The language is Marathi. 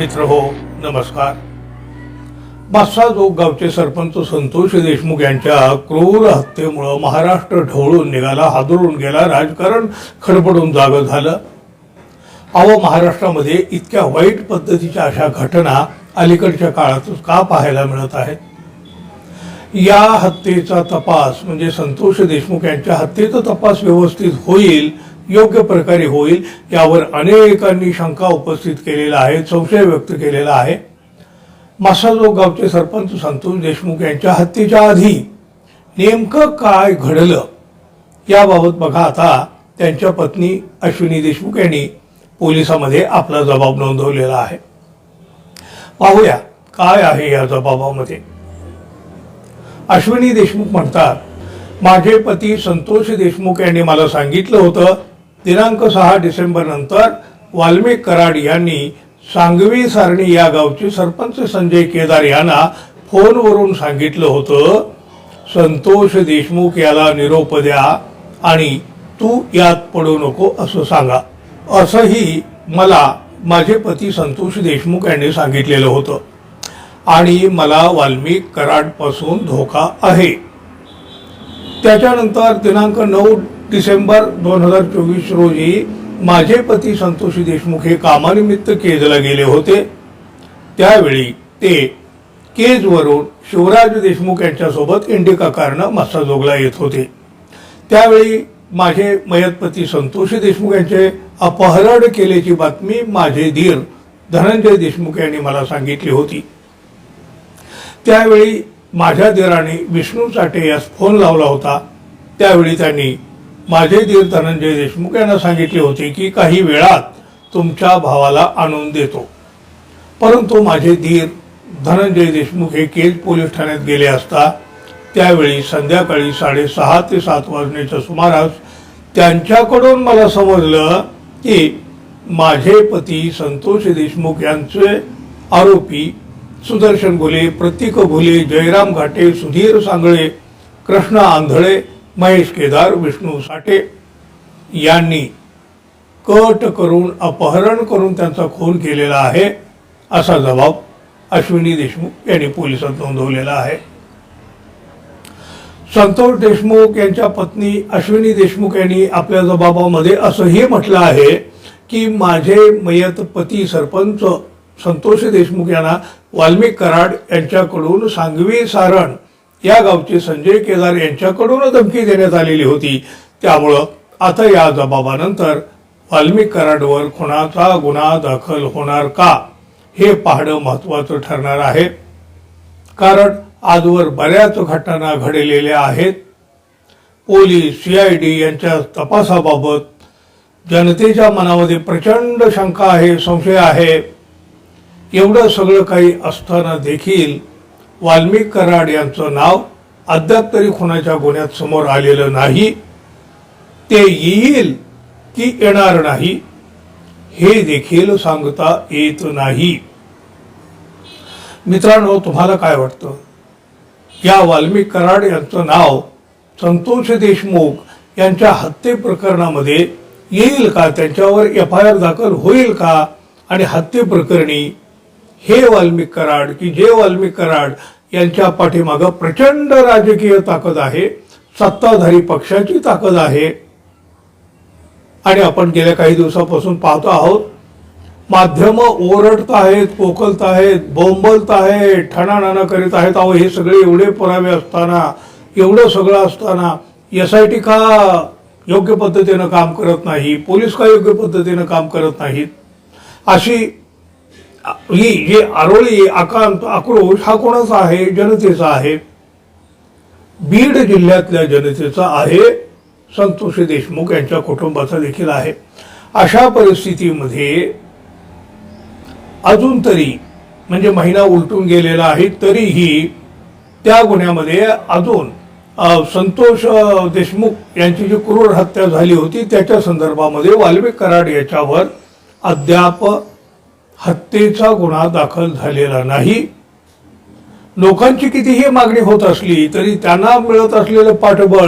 मित्र हो नमस्कार. मासाजोग गावचे सरपंच संतोष देशमुख यांच्या क्रूर हत्येमुळं महाराष्ट्र ढवळून निघाला हादरून गेला राजकारण खडबडून जागं झालं. अहो महाराष्ट्रामध्ये इतक्या वाईट पद्धतीच्या अशा घटना अलीकडच्या काळातच का पाहायला मिळत आहेत? या हत्येचा तपास म्हणजे संतोष देशमुख यांच्या हत्येचा तपास व्यवस्थित होईल योग्य प्रकारे होईल यावर अनेकांनी शंका उपस्थित केलेल्या आहे संशय व्यक्त केलेला आहे. मासाजोग गावचे सरपंच संतोष देशमुख यांच्या हत्येच्या आधी नेमकं काय घडलं याबाबत बघा आता. त्यांच्या पत्नी अश्विनी देशमुख यांनी पोलिसामध्ये आपला जबाब नोंदवलेला आहे. पाहूया काय आहे या जबाबामध्ये. अश्विनी देशमुख म्हणतात माझे पती संतोष देशमुख यांनी मला सांगितलं होतं दिनांक सहा डिसेंबर नंतर वाल्मिक कराड यांनी सांगवी सारणी या गावचे सरपंच संजय केदार यांना फोनवरून सांगितलं होतं संतोष देशमुख याला निरोप द्या आणि तू यात पडू नको असं सांगा. असंही मला माझे पती संतोष देशमुख यांनी सांगितलेलं होतं. आणि मला वाल्मिक कराडपासून धोका आहे. त्याच्यानंतर दिनांक नऊ डिसेंबर दोन हजार चोवीस रोजी माझे पती संतोषी देशमुख हे कामानिमित्त केजला गेले होते. त्यावेळी ते केजवरून शिवराज देशमुख यांच्यासोबत इंडिका कारनं मस्साजोगला येत होते. त्यावेळी माझे मयत पती संतोषी देशमुख यांचे अपहरण केल्याची बातमी माझे धीर धनंजय देशमुख यांनी मला सांगितली होती. त्यावेळी माझ्या धीराने विष्णू साठे यास फोन लावला होता. त्यावेळी त्यांनी माझे धीर धनंजय देशमुख यांना सांगितले होते की काही वेळात तुमच्या भावाला आणून देतो. परंतु माझे धीर धनंजय देशमुख हे केज पोलीस ठाण्यात गेले असता त्यावेळी संध्याकाळी साडेसहा ते सात वाजण्याच्या सुमारास त्यांच्याकडून मला समजलं की माझे पती संतोष देशमुख यांचे आरोपी सुदर्शन भुले प्रतीक भुले जयराम घाटे सुधीर सांगळे कृष्ण आंधळे महेश केदार विष्णू साठे यांनी कट करून अपहरण करून त्यांचा खून केलेला आहे असा जबाब अश्विनी देशमुख यांनी पोलिसात नोंदवलेला आहे. संतोष देशमुख यांच्या पत्नी अश्विनी देशमुख यांनी आपल्या जबाबामध्ये असंही म्हटलं आहे की माझे मयत पती सरपंच संतोष देशमुख यांना वाल्मिक कराड यांच्याकडून सांगवी सारण या गावचे संजय केदार यांच्याकडून धमकी देण्यात आलेली होती. त्यामुळं आता या जबाबानंतर वाल्मिक कराडवर खुनाचा गुन्हा दाखल होणार का? हे पाहणं महत्वाचं ठरणार आहे. कारण आजवर बऱ्याच घटना घडलेल्या आहेत. पोलीस सीआयडी यांच्या तपासाबाबत जनतेच्या मनामध्ये प्रचंड शंका आहे संशय आहे. एवढं सगळं काही असताना देखील वाल्मिक कराड यांचं नाव अद्याप तरी खुनाच्या गुन्ह्यात समोर आलेलं नाही. ते येईल की येणार नाही हे देखील सांगता येत नाही. मित्रांनो तुम्हाला काय वाटतं? या वाल्मिक कराड यांचं नाव संतोष देशमुख यांच्या हत्ये प्रकरणामध्ये येईल का? त्यांच्यावर एफ आय आर दाखल होईल का? आणि हत्ये प्रकरणी हे वाल्मिक कराड की जे वाल्मिक कराड यांच्या पाठीमागं प्रचंड राजकीय ताकद आहे सत्ताधारी पक्षाची ताकद आहे. आणि आपण गेल्या काही दिवसापासून पाहतो आहोत माध्यम ओरडत आहेत पोकलत आहेत बोंबलत आहेत ठणाणाणा करीत आहेत अहो हे सगळे एवढे पुरावे असताना एवढं सगळं असताना एस आय टी का योग्य पद्धतीनं काम करत नाही? पोलीस का योग्य पद्धतीनं काम करत नाहीत? अशी ही जे आरोळी आकांत आक्रोश हा कोणाचा आहे? जनतेचा आहे. बीड जिल्ह्यातल्या जनतेचा आहे. संतोष देशमुख यांच्या कुटुंबाचा देखील आहे. अशा परिस्थितीमध्ये अजून तरी म्हणजे महिना उलटून गेलेला आहे तरीही त्या गुन्ह्यामध्ये अजून संतोष देशमुख यांची जी क्रूर हत्या झाली होती त्याच्या संदर्भामध्ये वाल्मिक कराड याच्यावर अद्याप हत्येचा गुन्हा दाखल झालेला नाही. लोकांची कितीही मागणी होत असली तरी त्यांना मिळत असलेलं पाठबळ